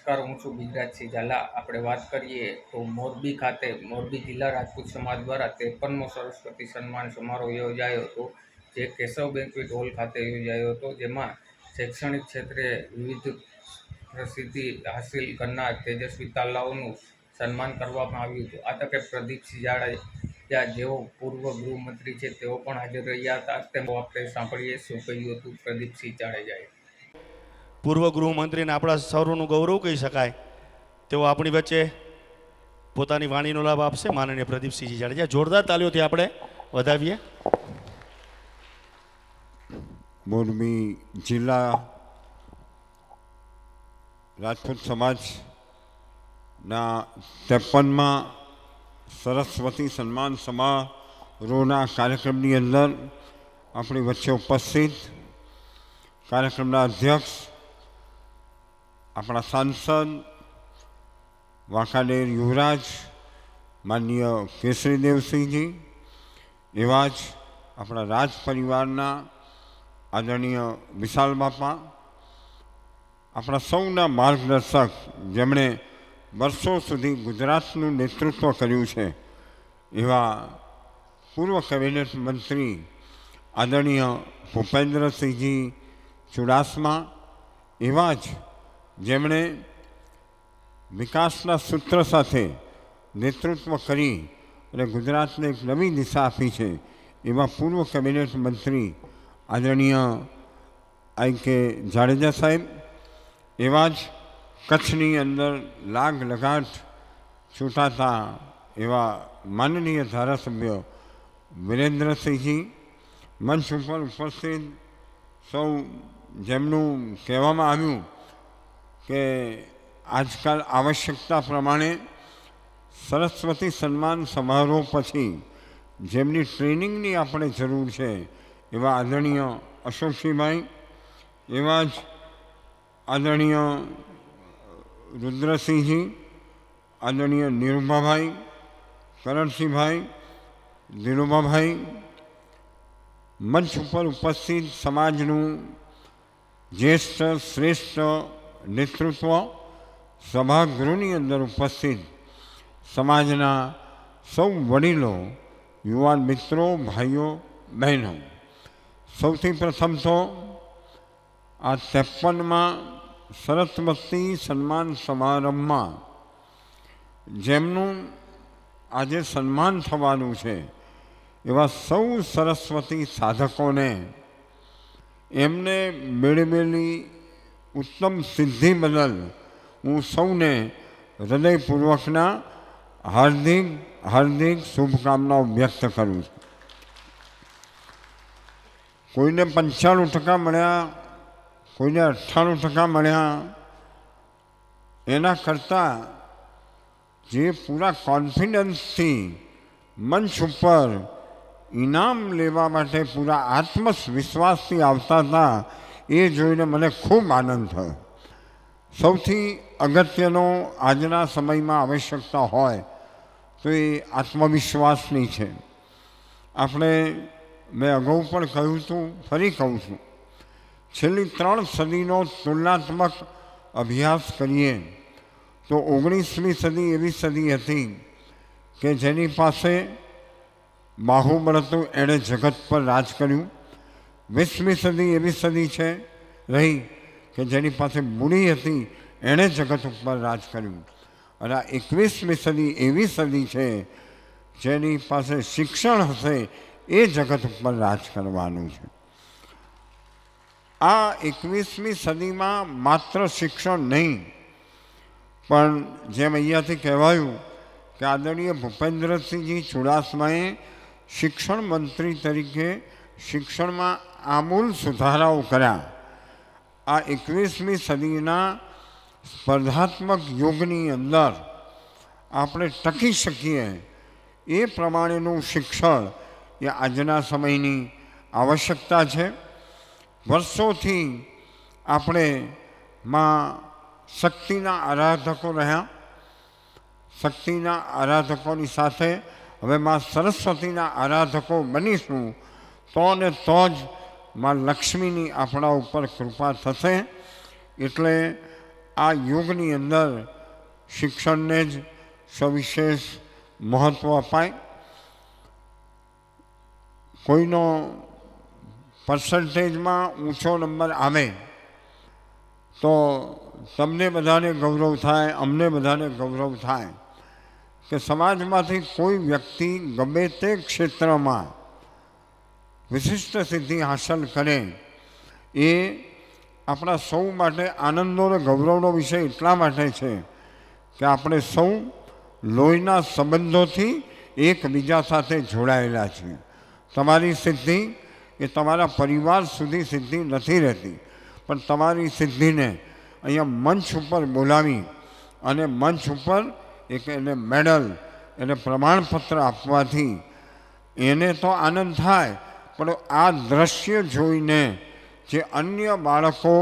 નમસ્કાર, હું છું બિજરાજસિંહ ઝાલા આપણે વાત કરીએ તો મોરબી ખાતે, મોરબી જિલ્લા રાજપૂત સમાજ દ્વારા ત્રેપનમો સરસ્વતી સન્માન સમારોહ યોજાયો હતો, જે કેશવ બેન્ક્વેટ હોલ ખાતે યોજાયો હતો, જેમાં શૈક્ષણિક ક્ષેત્રે વિવિધ પ્રસિદ્ધિ હાસિલ કરનાર તેજસ્વી તાલાઓનું સન્માન કરવામાં આવ્યું હતું. આ તકે પ્રદીપસિંહ જાડેજા જેઓ પૂર્વ ગૃહમંત્રી છે, તેઓ પણ હાજર રહ્યા હતા. તેમ આપણે સાંભળીએ શું કહ્યું હતું પ્રદીપસિંહ જાડેજાએ પૂર્વ ગૃહમંત્રીને આપણા સૌનું ગૌરવ કહી શકાય. તેઓ આપણી વચ્ચે પોતાની વાણીનો લાભ આપશે. માનનીય પ્રદીપસિંહજી જાડેજા, જોરદાર તાલીઓથી આપણે વધાવીએ. મોરબી જિલ્લા રાજપૂત સમાજના ત્રેપનમાં સરસ્વતી સન્માન સમારોહના કાર્યક્રમની અંદર આપણી વચ્ચે ઉપસ્થિત કાર્યક્રમના અધ્યક્ષ આપણા સાંસદ, વાંકાનેર યુવરાજ, માનનીય કેસરીદેવસિંહજી એવા જ આપણા રાજ પરિવારના આદરણીય વિશાલ બાપા, આપણા સૌના માર્ગદર્શક જેમણે વર્ષો સુધી ગુજરાતનું નેતૃત્વ કર્યું છે, એવા પૂર્વ કેબિનેટ મંત્રી આદરણીય ભૂપેન્દ્રસિંહજી ચુડાસમા, એવા જ જેમણે વિકાસના સૂત્ર સાથે નેતૃત્વ કરી અને ગુજરાતને એક નવી દિશા આપી છે, એવા પૂર્વ કેબિનેટ મંત્રી આદરણીય આઈ કે જાડેજા સાહેબ, એવા જ કચ્છની અંદર લાગ લગાટ છૂટાતા એવા માનનીય ધારાસભ્ય વિરેન્દ્રસિંહજી, મંચ ઉપર ઉપસ્થિત સૌ જેમનું કહેવામાં આવ્યું કે આજકાલ આવશ્યકતા પ્રમાણે સરસ્વતી સન્માન સમારોહ પછી જેમની ટ્રેનિંગની આપણે જરૂર છે, એવા આદરણીય અશોકસિંહભાઈ, એવા જ આદરણીય રુદ્રસિંહજી, આદરણીય નિરૂભાભાઈ કરણસિંહભાઈ ધીરુભાભાઈ મંચ ઉપર ઉપસ્થિત સમાજનું જ્યેષ્ઠ, શ્રેષ્ઠ નેતૃત્વ સભાગૃહની અંદર ઉપસ્થિત. સમાજના સૌ વડીલો, યુવાન મિત્રો, ભાઈઓ, બહેનો. સૌથી પ્રથમ તો આ ત્રેપનમાં સરસ્વતી સન્માન સમારંભમાં જેમનું આજે સન્માન થવાનું છે, એવા સૌ સરસ્વતી સાધકોને એમને મેળવેલી ઉત્તમ સિદ્ધિ બદલ હું સૌને હૃદયપૂર્વકના હાર્દિક હાર્દિક શુભકામનાઓ વ્યક્ત કરું છું કોઈને પંચાણું ટકા મળ્યા કોઈને અઠ્ઠાણું ટકા મળ્યા એના કરતાં જે પૂરા કોન્ફિડન્સથી મંચ ઉપર ઇનામ લેવા માટે પૂરા આત્મવિશ્વાસથી આવતા હતા એ જોઈને મને ખૂબ આનંદ થયો. સૌથી અગત્યનો આજના સમયમાં આવશ્યકતા હોય તો એ આત્મવિશ્વાસની છે. આપણે મેં અગાઉ પણ કહ્યું હતું, ફરી કહું છું. છેલ્લી ત્રણ સદીનો તુલનાત્મક અભ્યાસ કરીએ તો ઓગણીસમી સદી એવી સદી હતી કે જેની પાસે બાહુબળ હતું એણે જગત પર રાજ કર્યું. વીસમી સદી એવી સદી છે રહી કે જેની પાસે મૂડી હતી, એણે જગત ઉપર રાજ કર્યું. અને આ એકવીસમી સદી એવી સદી છે જેની પાસે શિક્ષણ હશે એ જગત ઉપર રાજ કરવાનું છે. આ એકવીસમી સદીમાં માત્ર શિક્ષણ નહીં, પણ જેમ અહીંયાથી કહેવાયું કે આદરણીય ભૂપેન્દ્રસિંહજી ચુડાસમાએ શિક્ષણ મંત્રી તરીકે શિક્ષણમાં આમૂલ સુધારાઓ કર્યા. આ એકવીસમી સદીના સ્પર્ધાત્મક યુગની અંદર આપણે ટકી શકીએ. એ પ્રમાણેનું શિક્ષણ એ આજના સમયની આવશ્યકતા છે. વર્ષોથી આપણે માં શક્તિના આરાધકો રહ્યા. શક્તિના આરાધકોની સાથે હવે માં સરસ્વતીના આરાધકો બનીશું. તો ને તો જ માં લક્ષ્મીની આપણા ઉપર કૃપા થશે. એટલે આ યુગની અંદર શિક્ષણને જ સવિશેષ મહત્ત્વ અપાય. કોઈનો પર્સન્ટેજમાં ઊંચો નંબર આવે, તો તમને બધાને ગૌરવ થાય, અમને બધાને ગૌરવ થાય કે સમાજમાંથી કોઈ વ્યક્તિ ગમે તે ક્ષેત્રમાં વિશિષ્ટ સિદ્ધિ હાંસલ કરે. એ આપણા સૌ માટે આનંદનો અને ગૌરવનો વિષય એટલા માટે છે કે આપણે સૌ લોહીના સંબંધોથી એકબીજા સાથે જોડાયેલા છીએ. તમારી સિદ્ધિ એ તમારા પરિવાર સુધી સિદ્ધિ નથી રહેતી, પણ તમારી સિદ્ધિને અહીંયા મંચ ઉપર બોલાવી અને મંચ ઉપર એક એને મેડલ, એને પ્રમાણપત્ર આપવાથી એને તો આનંદ થાય પણ આ દ્રશ્ય જોઈને જે અન્ય બાળકો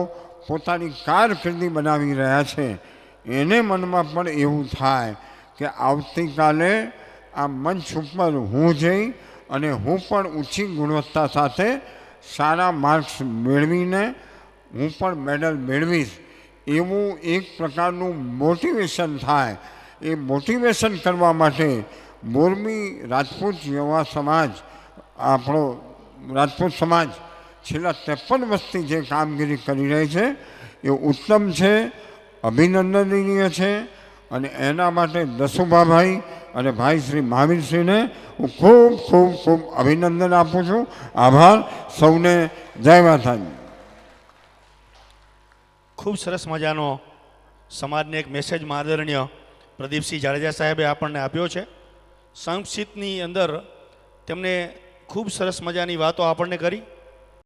પોતાની કારકિર્દી બનાવી રહ્યા છે, એને મનમાં પણ એવું થાય કે આવતીકાલે આ મંચ ઉપર હું જઈ અને હું પણ ઊંચી ગુણવત્તા સાથે સારા માર્ક્સ મેળવીને હું પણ મેડલ મેળવીશ, એવું એક પ્રકારનું મોટિવેશન થાય. એ મોટિવેશન કરવા માટે મોરબી રાજપૂત યુવા સમાજ આપણો રાજપૂત સમાજ છેલ્લા ત્રેપન વર્ષથી જે કામગીરી કરી રહી છે, એ ઉત્તમ છે, અભિનંદનીય છે અને એના માટે દસુભાભાઈ અને ભાઈ શ્રી મહાવીરસિંહને હું ખૂબ ખૂબ ખૂબ અભિનંદન આપું છું. આભાર. સૌને જય માતાજી. ખૂબ સરસ મજાનો સમાજને એક મેસેજ આદરણીય પ્રદીપસિંહ જાડેજા સાહેબે આપણને આપ્યો છે. સંક્ષિપ્તની અંદર તેમણે ખૂબ સરસ મજાની વાતો આપણને કરી.